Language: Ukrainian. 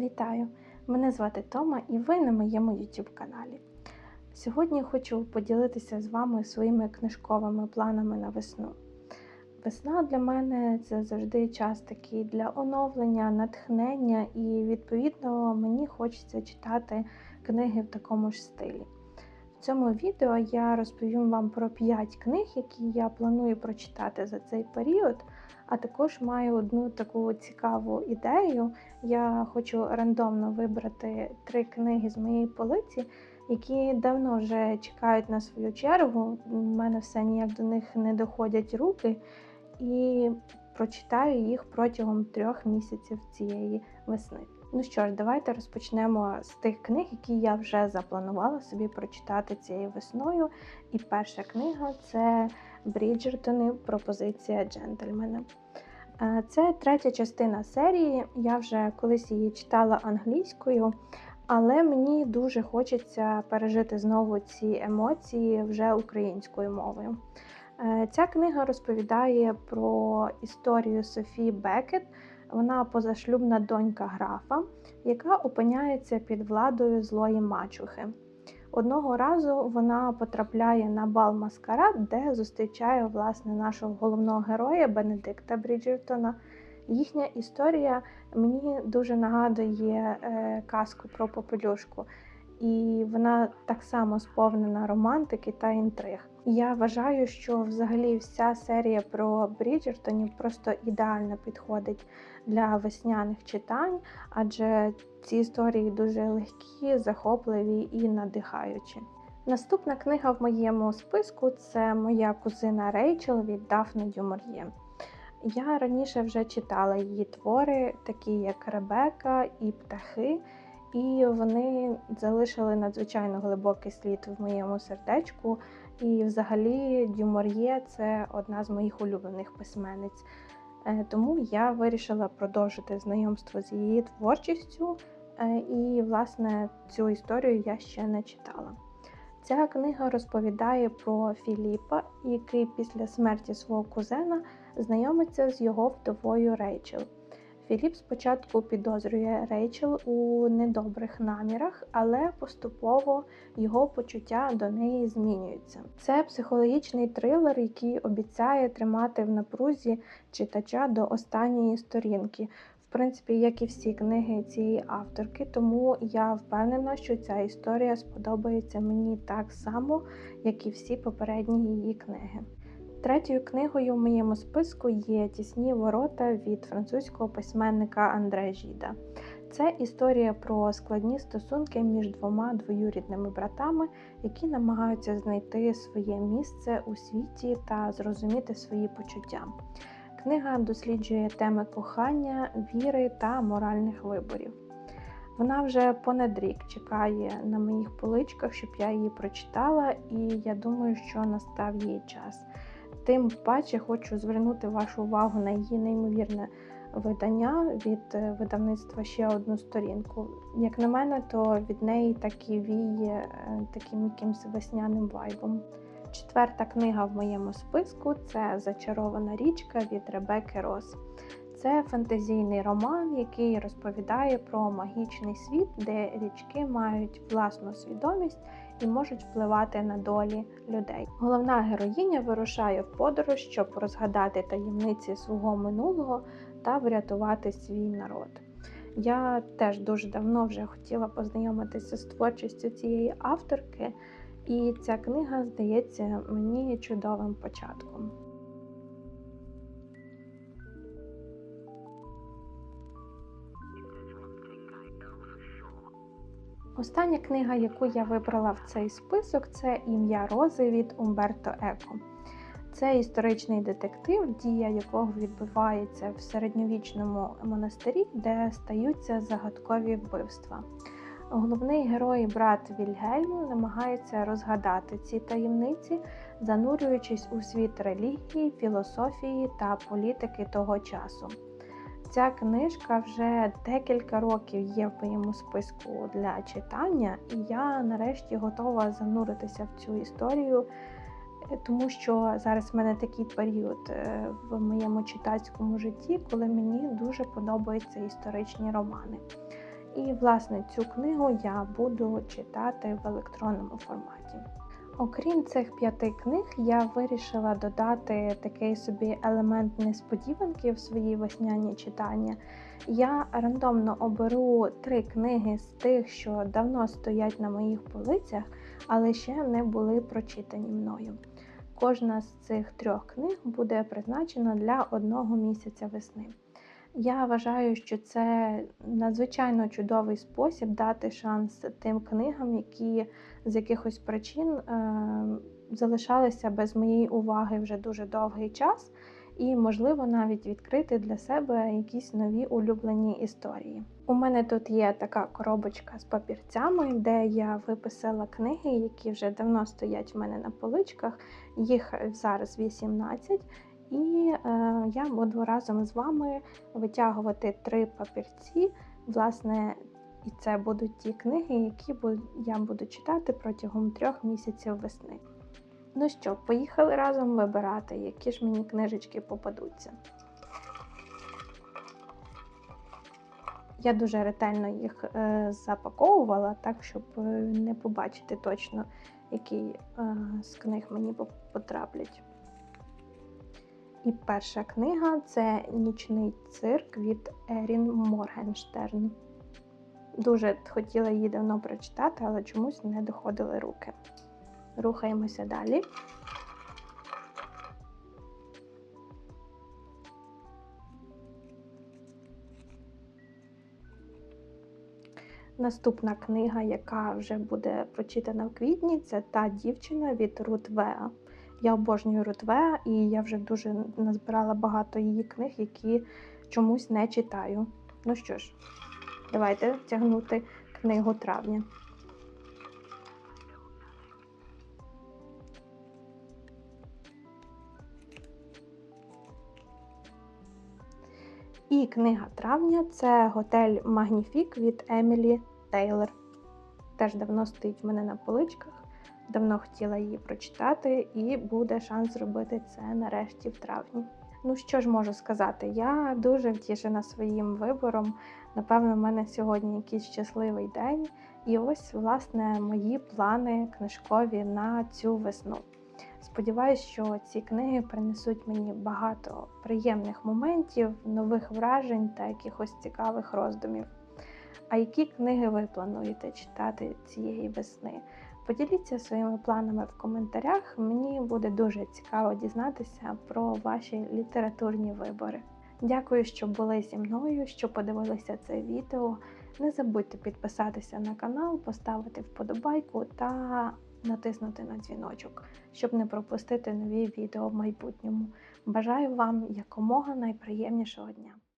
Вітаю! Мене звати Тома і ви на моєму YouTube каналі. Сьогодні хочу поділитися з вами своїми книжковими планами на весну. Весна для мене це завжди час такий для оновлення, натхнення, і, відповідно, мені хочеться читати книги в такому ж стилі. В цьому відео я розповім вам про 5 книг, які я планую прочитати за цей період. А також маю одну таку цікаву ідею. Я хочу рандомно вибрати три книги з моєї полиці, які давно вже чекають на свою чергу. У мене все ніяк до них не доходять руки, і прочитаю їх протягом трьох місяців цієї весни. Ну що ж, давайте розпочнемо з тих книг, які я вже запланувала собі прочитати цією весною. І перша книга це Бріджертони Пропозиція джентльмена. Е, це третя частина серії. Я вже колись її читала англійською, але мені дуже хочеться пережити знову ці емоції вже українською мовою. Е, ця книга розповідає про історію Софії Бекет. Вона позашлюбна донька графа, яка опиняється під владою злої мачухи. Одного разу вона потрапляє на бал Маскарад, де зустрічає власне нашого головного героя Бенедикта Бріджертона. Їхня історія мені дуже нагадує е, казку про попелюшку, і вона так само сповнена романтики та інтриг. Я вважаю, що взагалі вся серія про Бріджертонів просто ідеально підходить для весняних читань, адже ці історії дуже легкі, захопливі і надихаючі. Наступна книга в моєму списку це моя кузина Рейчел від Дафни Дюмор'є. Я раніше вже читала її твори, такі як Ребека і Птахи, і вони залишили надзвичайно глибокий слід в моєму сердечку. І, взагалі, Дюмор'є це одна з моїх улюблених письменниць. Е, тому я вирішила продовжити знайомство з її творчістю, е, і, власне, цю історію я ще не читала. Ця книга розповідає про Філіпа, який після смерті свого кузена знайомиться з його вдовою Рейчел. Філіп спочатку підозрює Рейчел у недобрих намірах, але поступово його почуття до неї змінюються. Це психологічний трилер, який обіцяє тримати в напрузі читача до останньої сторінки. В принципі, як і всі книги цієї авторки, тому я впевнена, що ця історія сподобається мені так само, як і всі попередні її книги. Третьою книгою в моєму списку є Тісні ворота від французького письменника Андре Жіда. Це історія про складні стосунки між двома двоюрідними братами, які намагаються знайти своє місце у світі та зрозуміти свої почуття. Книга досліджує теми кохання, віри та моральних виборів. Вона вже понад рік чекає на моїх поличках, щоб я її прочитала, і я думаю, що настав її час. Тим паче хочу звернути вашу увагу на її неймовірне видання від е, видавництва ще одну сторінку. Як на мене, то від неї так і віє е, таким якимось весняним вайбом. Четверта книга в моєму списку це Зачарована річка від Ребекки Рос. Це фентезійний роман, який розповідає про магічний світ, де річки мають власну свідомість і можуть впливати на долі людей. Головна героїня вирушає в подорож, щоб розгадати таємниці свого минулого та врятувати свій народ. Я теж дуже давно вже хотіла познайомитися з творчістю цієї авторки, і ця книга здається мені чудовим початком. Остання книга, яку я вибрала в цей список, це Ім'я Рози від Умберто Еко. Це історичний детектив, дія якого відбувається в середньовічному монастирі, де стаються загадкові вбивства. Головний герой брат Вільгельм намагається розгадати ці таємниці, занурюючись у світ релігії, філософії та політики того часу. Ця книжка вже декілька років є в моєму списку для читання, і я нарешті готова зануритися в цю історію, е, тому що зараз в мене такий період е, в моєму читацькому житті, коли мені дуже подобаються історичні романи. І, власне, цю книгу я буду читати в електронному форматі. Окрім цих п'яти книг, я вирішила додати такий собі елемент несподіванки в свої весняні читання. Я рандомно оберу три книги з тих, що давно стоять на моїх полицях, але ще не були прочитані мною. Кожна з цих трьох книг буде призначена для одного місяця весни. Я вважаю, що це надзвичайно чудовий спосіб дати шанс тим книгам, які з якихось причин е, залишалися без моєї уваги вже дуже довгий час, і, можливо, навіть відкрити для себе якісь нові улюблені історії. У мене тут є така коробочка з папірцями, де я виписала книги, які вже давно стоять в мене на поличках. Їх зараз 18. І е, я буду разом з вами витягувати три папірці. Власне, і це будуть ті книги, які я буду читати протягом трьох місяців весни. Ну що, поїхали разом вибирати, які ж мені книжечки попадуться. Я дуже ретельно їх е, запаковувала, так, щоб е, не побачити точно, які е, з книг мені потраплять. І перша книга це Нічний цирк від Ерін Моргенштерн. Дуже хотіла її давно прочитати, але чомусь не доходили руки. Рухаємося далі. Наступна книга, яка вже буде прочитана в квітні, це та дівчина від Рут Веа. Я обожнюю Рутве, і я вже дуже назбирала багато її книг, які чомусь не читаю. Ну що ж, давайте тягнути книгу травня. І книга травня це готель Магніфік від Емілі Тейлор. Теж давно стоїть в мене на поличках. Давно хотіла її прочитати, і буде шанс зробити це нарешті в травні. Ну що ж можу сказати? Я дуже втішена своїм вибором. Напевно, в мене сьогодні якийсь щасливий день. І ось, власне, мої плани книжкові на цю весну. Сподіваюсь, що ці книги принесуть мені багато приємних моментів, нових вражень та якихось цікавих роздумів. А які книги ви плануєте читати цієї весни? Поділіться своїми планами в коментарях. Мені буде дуже цікаво дізнатися про ваші літературні вибори. Дякую, що були зі мною, що подивилися це відео. Не забудьте підписатися на канал, поставити вподобайку та натиснути на дзвіночок, щоб не пропустити нові відео в майбутньому. Бажаю вам якомога найприємнішого дня!